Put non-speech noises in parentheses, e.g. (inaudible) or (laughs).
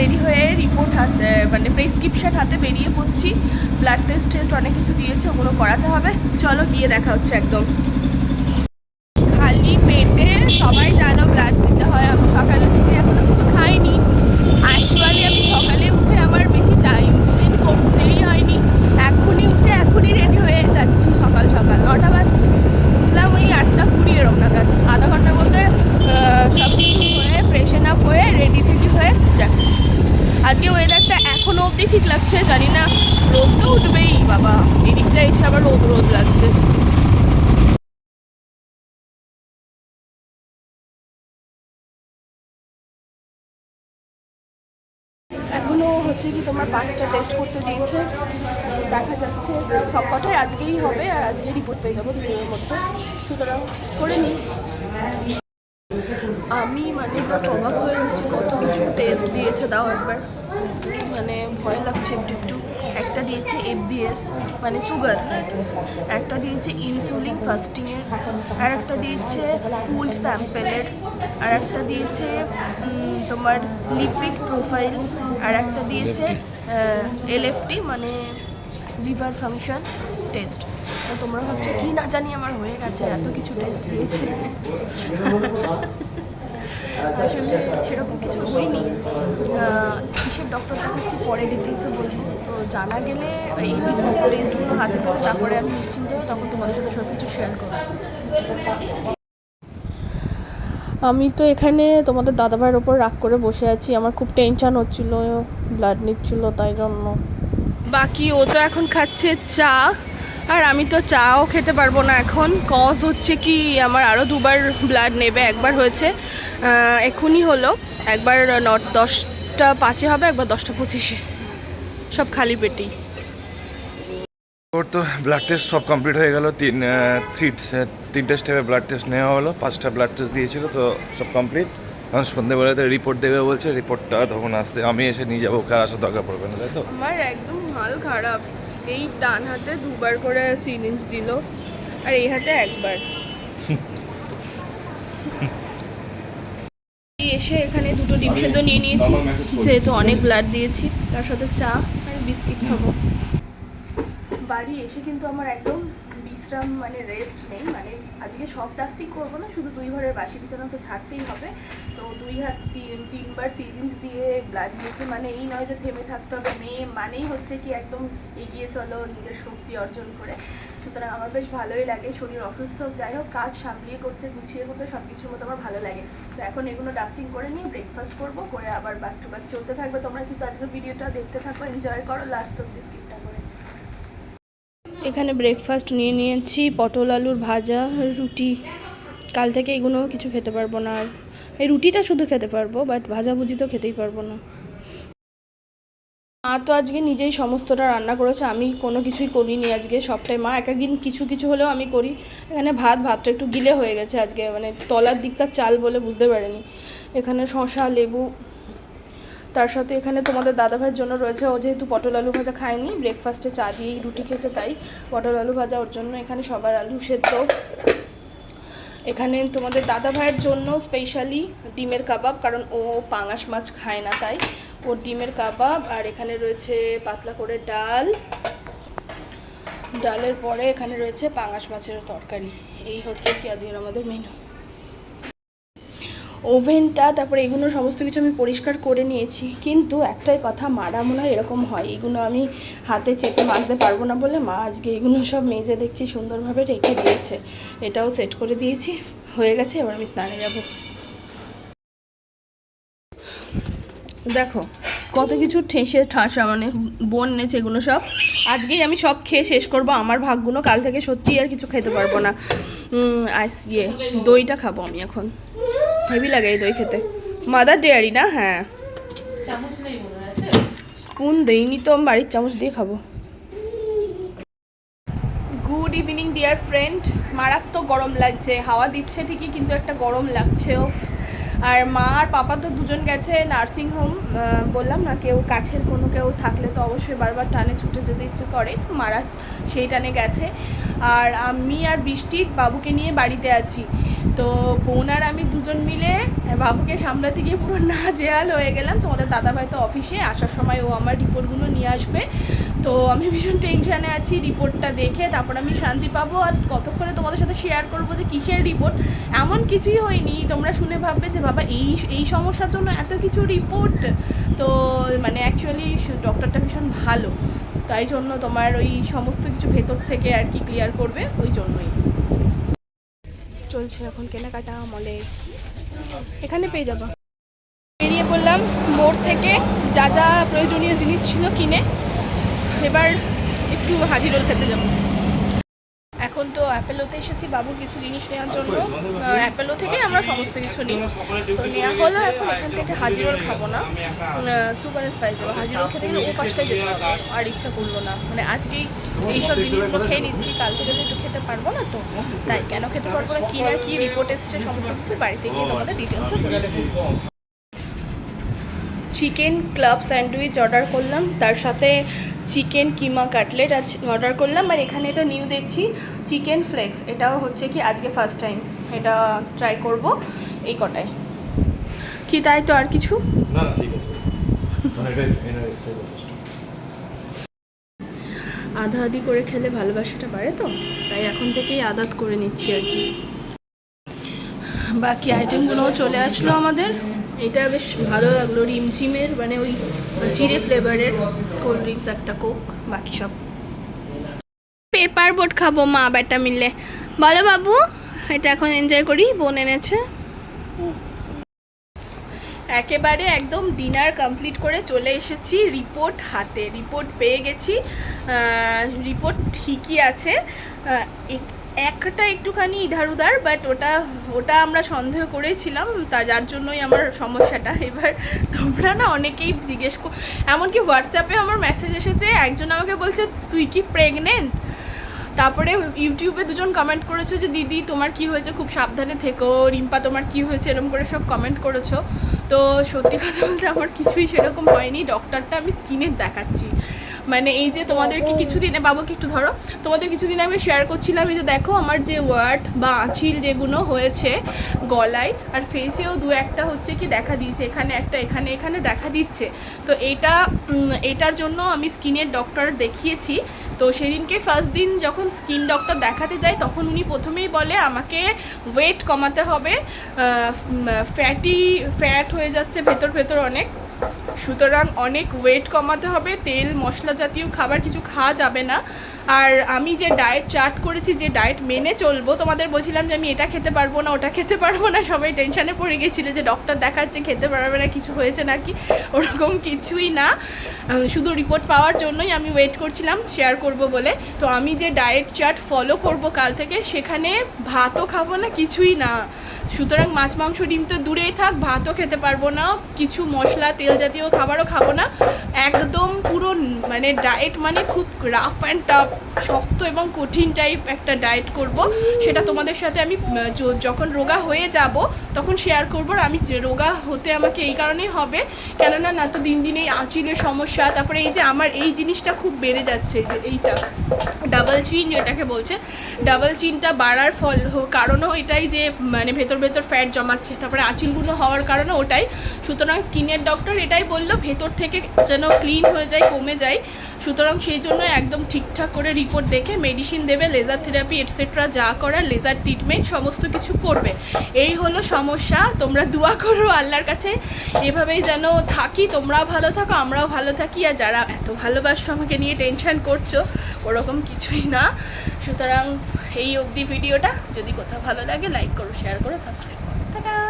Ready হয়ে report হাতে মানে প্রেসক্রিপশন হাতে বেরিয়ে পড়ছি। ব্লাড টেস্ট টেস্ট অনেক কিছু দিয়েছে, ওগুলো করাতে হবে। চলো গিয়ে দেখা হচ্ছে একদম। অবধি ঠিক লাগছে, জানি না রোদ তো উঠবেই, বাবা। এদিকটা এসে আবার রোদ রোদ লাগছে। এখনও হচ্ছে কি তোমার পাঁচটা টেস্ট করতে দিয়েছে। দেখা যাচ্ছে, সব কটাই আজকেই হবে, আর আজকে রিপোর্ট পেয়ে যাব দুদিনের মধ্যে। সুতরাং করে নিই। আমি মানে জাস্ট অবাক হয়ে যাচ্ছি কত কিছু টেস্ট দিয়েছে, দাও একবার। মানে ভয় লাগছে, একটু একটু। একটা দিয়েছে এফবিএস মানে সুগার একটা দিয়েছে ইনসুলিন ফাস্টিংয়ের আর একটা দিয়েছে পুল স্যাম্পেলের আর একটা দিয়েছে তোমার লিপিড প্রোফাইল আর একটা দিয়েছে এলএফটি মানে লিভার ফাংশন টেস্ট তো তোমরা ভাবছ, কি না জানি আমার হয়ে গেছে, এত কিছু টেস্ট দিয়েছে। (laughs) আসলে সেরকম কিছু হয়নি। কিসের ডক্টর দেখাচ্ছি পরে ডিটেলসে বলব। তো জানা গেলে এই টেস্টগুলো হাতে পেলে তারপরে আমি নিশ্চিন্ত হই তখন তোমাদের সাথে সব কিছু শেয়ার করব। আমি তো এখানে তোমাদের দাদাভাইয়ের ওপর রাগ করে বসে আছি। আমার খুব টেনশন হচ্ছিল ব্লাড নিচ্ছিল তাই জন্য। বাকি ও তো এখন খাচ্ছে চা আর আমি তো চাও খেতে পারব না এখন। কজ হচ্ছে কি আমার আরও দুবার ব্লাড নেবে একবার হয়েছে। এক্ষুনি হলো। একবার ন দশটা পাঁচে হবে একবার দশটা পঁচিশে। সব খালি পেটেই ওর তো ব্লাড টেস্ট সব কমপ্লিট হয়ে গেল। তিন থ্রি তিনটে স্টেপে ব্লাড টেস্ট নেওয়া হলো পাঁচটা ব্লাড টেস্ট দিয়েছিল তো সব কমপ্লিট এখন সন্ধ্যেবেলাতে রিপোর্ট দেবে বলছে রিপোর্টটা তখন আসতে আমি এসে নিয়ে যাব কার আসার দরকার পড়বে না তাই তো? আমার একদম হাল খারাপ। এই ডান হাতে দুবার করে সিরিঞ্জ দিল আর এই হাতে একবার। (laughs) এসে এখানে দুটো ডিম সেদ্ধ নিয়ে নিয়েছি, যেহেতু অনেক ব্লাড দিয়েছি, তার সাথে চা আর বিস্কিট খাব। বাড়ি এসে কিন্তু আমার একদম বিশ্রাম মানে রেস্ট নেই মানে আজকে সব ডাস্টিং করব না, শুধু দুই ঘরের বাসি তো ছাড়তেই হবে। তো দুই হাত তিন, তিনবার সিরিঞ্জ দিয়ে ব্লাড দিয়েছে মানে এই নয় যে থেমে থাকতে হবে মেয়ে মানেই হচ্ছে কি একদম এগিয়ে চলো, নিজের শক্তি অর্জন করে। সুতরাং আমার বেশ ভালোই লাগে, শরীর অসুস্থ যাই হোক, কাজ সামলিয়ে করতে, গুছিয়ে করতে সব কিছুর মতো আমার ভালো লাগে। তো এখন এগুলো ডাস্টিং করে নিয়ে ব্রেকফাস্ট করব, করে আবার ব্যাক টু চলতে থাকবে। তোমরা কিন্তু আজকের ভিডিওটা দেখতে থাকো এনজয় করো লাস্ট স্কিপটা করে এখানে ব্রেকফাস্ট নিয়ে নিয়েছি, পটল আলুর ভাজা, রুটি। কাল থেকে এগুলো কিছু খেতে পারব না আর। এই রুটিটা শুধু খেতে পারব বাট ভাজাভুজি তো খেতেই পারব না। মা তো আজকে নিজেই সমস্তটা রান্না করেছে, আমি কোনো কিছুই করিনি আজকে সবটাই। মা এক একদিন কিছু কিছু হলেও আমি করি। এখানে ভাত, ভাতটা একটু গিলে হয়ে গেছে আজকে মানে তলার দিকটা চাল বলে বুঝতে পারিনি। এখানে শশা লেবু তার সাথে এখানে তোমাদের দাদাভাইয়ের জন্য রয়েছে, ও যেহেতু পটল আলু ভাজা খায়নি ব্রেকফাস্টে চা দিয়েই রুটি খেয়েছে, তাই পটল আলু ভাজা ওর জন্য এখানে সবার আলু সেদ্ধ। এখানে তোমাদের দাদা ভাইয়ের জন্য স্পেশালি ডিমের কাবাব, কারণ ও পাঙাশ মাছ খায় না, তাই ওর ডিমের কাবাব, আর এখানে রয়েছে পাতলা করে ডাল। ডালের পরে এখানে রয়েছে পাঙাশ মাছের তরকারি। এই হচ্ছে কি আজকের আমাদের মেনু ওভেনটা, তারপরে এগুলো সমস্ত কিছু আমি পরিষ্কার করে নিয়েছি। কিন্তু একটাই কথা, মারা মনে হয় এরকম হয়। এগুলো আমি হাতে চেপে মাজতে পারব না বলে মা আজকে এগুলো সব মেজে দেখছি, সুন্দরভাবে রেখে দিয়েছে। এটাও সেট করে দিয়েছি, হয়ে গেছে, এবার আমি স্নানে যাব। দেখো, কত কিছু ঠেসে ঠাসা মানে বোন নেছে এগুলো সব। আজকেই আমি সব খেয়ে শেষ করব, আমার ভাগগুলো কাল থেকে সত্যি আর কিছু খেতে পারব না। আইস ইয়ে দইটা খাব আমি এখন। হেভি লাগে এই দই খেতে। মাদার ডেয়ারি না? হ্যাঁ। চামচ নেই আছে? স্পুন দিইনি তো আমি বাড়ির চামচ দিয়ে খাব। Good evening dear friend. মারাত্মক গরম লাগছে। হাওয়া দিচ্ছে ঠিকই কিন্তু একটা গরম লাগছে ও আর মা আর পাপা তো দুজন গেছে নার্সিং হোম বললাম না কেউ কাছের কোনো কেউ থাকলে তো অবশ্যই বারবার টানে ছুটে যেতে ইচ্ছে করে, তো মারা সেই টানে গেছে। আর আমি আর বৃষ্টি বাবুকে নিয়ে বাড়িতে আছি। তো বোন আর আমি দুজন মিলে বাবুকে সামলাতে গিয়ে পুরো না জেয়াল হয়ে গেলাম। তোমাদের দাদাভাই তো অফিসে আসার সময় ও আমার রিপোর্টগুলো নিয়ে আসবে। তো আমি ভীষণ টেনশানে আছি রিপোর্টটা দেখে, তারপর আমি শান্তি পাবো। আর কতক্ষণে তোমাদের সাথে শেয়ার করব যে কিসের রিপোর্ট এমন কিছুই হয়নি। তোমরা শুনে ভাববে যে বাবা, এই এই সমস্যার জন্য এত কিছু রিপোর্ট তো মানে অ্যাকচুয়ালি ডক্টরটা ভীষণ ভালো। তাই জন্য তোমার ওই সমস্ত কিছু ভেতর থেকে আর কি ক্লিয়ার করবে, ওই জন্যই। চলছে এখন কেনাকাটা মলে এখানে পেয়ে যাব। বেরিয়ে পড়লাম মোড় থেকে, যা যা প্রয়োজনীয় জিনিস ছিল কিনে। এবার একটু হাজি রোল খেতে যাব। এখন তো অ্যাপেলোতে এসেছি বাবুর কিছু জিনিস নেওয়ার জন্য। অ্যাপেলো থেকে আমরা সমস্ত কিছু নিই। তো নেওয়া হলো এখন এখান থেকে হাজি রোল খাব না। সুপার স্পাইস যাব। হাজি রোল খেতে গেলে ও পাশটাই যেতে হবে। আর ইচ্ছা করল না। মানে আজকেই এইসব জিনিসগুলো খেয়ে নিচ্ছি। কাল থেকে যেহেতু খেতে পারব না তো। তাই কেন খেতে পারব না? কী না কী রিপোর্ট এসছে সমস্ত কিছু বাড়িতে গিয়ে তোমাদের ডিটেলসে বলে চিকেন ক্লাব স্যান্ডউইচ অর্ডার করলাম। তার সাথে চিকেন কিমা কাটলেট আজ অর্ডার করলাম আর এখানে এটা নিউ দেখছি চিকেন ফ্লেক্স। এটাও হচ্ছে কি আজকে ফার্স্ট টাইম এটা ট্রাই করব এই কটায়। কি তাই তো আর কিছু? না না ঠিক আছে। মানে। আধা আধি করে খেলে ভালোবাসাটা বাড়ে তো? তাই এখন থেকেই আদাত করে নিচ্ছি আর কি। বাকি আইটেমগুলোও চলে আসলো আমাদের। এটা বেশ ভালো লাগল, রিমঝিমের মানে ওই জিরে ফ্লেভারের কোল্ড ড্রিঙ্কস একটা কোক বাকি সব। পেপার বোট খাব মা বেটা মিললে বলো বাবু, এটা এখন এনজয় করি, বোন এনেছে। একেবারে একদম ডিনার কমপ্লিট করে চলে এসেছি রিপোর্ট হাতে। রিপোর্ট পেয়ে গেছি রিপোর্ট ঠিকই আছে। একটা একটুখানি ইধার উধার বাট ওটা ওটা আমরা সন্দেহ করেছিলাম, তা যার জন্যই আমার সমস্যাটা। এবার তোমরা না অনেকেই জিজ্ঞেস কর, এমনকি হোয়াটসঅ্যাপে আমার মেসেজ এসেছে, একজন আমাকে বলছে, তুই কি প্রেগনেন্ট তারপরে ইউটিউবে দুজন কমেন্ট করেছ যে, দিদি, তোমার কি হয়েছে? খুব সাবধানে থেকো, রিম্পা তোমার কি হয়েছে? এরকম করে সব কমেন্ট করেছ। তো সত্যি কথা বলতে আমার কিছুই সেরকম হয়নি। ডক্টরটা আমি স্কিনে দেখাচ্ছি। মানে এই যে তোমাদেরকে কিছুদিনে বাবাকে একটু ধরো, তোমাদের কিছুদিন আমি শেয়ার করছিলাম, এই যে দেখো আমার যে ওয়ার্ড বা আঁচিল যেগুলো হয়েছে গলায় আর ফেসেও দু একটা হচ্ছে কি দেখা দিয়েছে, এখানে একটা, এখানে এখানে দেখা দিচ্ছে। তো এটা এটার জন্য আমি স্কিনের ডক্টর দেখিয়েছি। তো সেদিনকে ফার্স্ট দিন যখন স্কিন ডক্টর দেখাতে যাই তখন উনি প্রথমেই বলে আমাকে ওয়েট কমাতে হবে ফ্যাটি ফ্যাট হয়ে যাচ্ছে ভেতর ভেতর অনেক। সুতরাং অনেক ওয়েট কমাতে হবে, তেল, মশলা জাতীয় খাবার কিছু খাওয়া যাবে না। আর আমি যে ডায়েট চার্ট করেছি, যে ডায়েট মেনে চলবো, তোমাদের বলছিলাম যে আমি এটা খেতে পারব না, ওটা খেতে পারব না, সবাই টেনশানে পড়ে গেছিল যে ডক্টর দেখাচ্ছে, খেতে পারবে না, কিছু হয়েছে নাকি? ওরকম কিছুই না। শুধু রিপোর্ট পাওয়ার জন্যই আমি ওয়েট করছিলাম শেয়ার করব বলে। তো আমি যে ডায়েট চার্ট ফলো করব কাল থেকে, সেখানে ভাতও খাব না, কিছুই না। সুতরাং মাছ, মাংস, ডিম তো দূরেই থাক, ভাতও খেতে পারব না, কিছু মশলা, তেল জাতীয় খাবারও খাব না। একদম পুরো মানে ডায়েট মানে খুব রাফ অ্যান্ড টাফ শক্ত এবং কঠিন টাইপ একটা ডায়েট করব। সেটা তোমাদের সাথে আমি যখন রোগা হয়ে যাব, তখন শেয়ার করব আর আমি রোগা হতে আমাকে এই কারণেই হবে। কেননা না তো দিন দিন এই আঁচিলের সমস্যা, তারপরে এই যে আমার এই জিনিসটা খুব বেড়ে যাচ্ছে, যে এইটা ডাবল চিন যেটাকে বলছে ডাবল চিনটা বাড়ার ফল কারণও এটাই যে মানে ভেতর ভেতর ফ্যাট জমাচ্ছে, তারপরে আঁচিলগুলো হওয়ার কারণে ওটাই। সুতরাং স্কিনের ডক্টর এটাই বলল, ভেতর থেকে যেন ক্লিন হয়ে যায়, কমে যায়। সুতরাং সেই জন্য একদম ঠিকঠাক করে রিপোর্ট দেখে মেডিসিন দেবে লেজার থেরাপি এটসেট্রা যা করার লেজার ট্রিটমেন্ট সমস্ত কিছু করবে। এই হলো সমস্যা, তোমরা দোয়া করো আল্লাহর কাছে। এভাবেই যেন থাকি, তোমরাও ভালো থাকো, আমরাও ভালো থাকি, আর যারা এত ভালোবাসো আমাকে নিয়ে টেনশন করছ, ওরকম কিছুই না। সুতরাং এই অবধি ভিডিওটা যদি কোথাও ভালো লাগে লাইক করো শেয়ার করো সাবস্ক্রাইব করো। টাটা!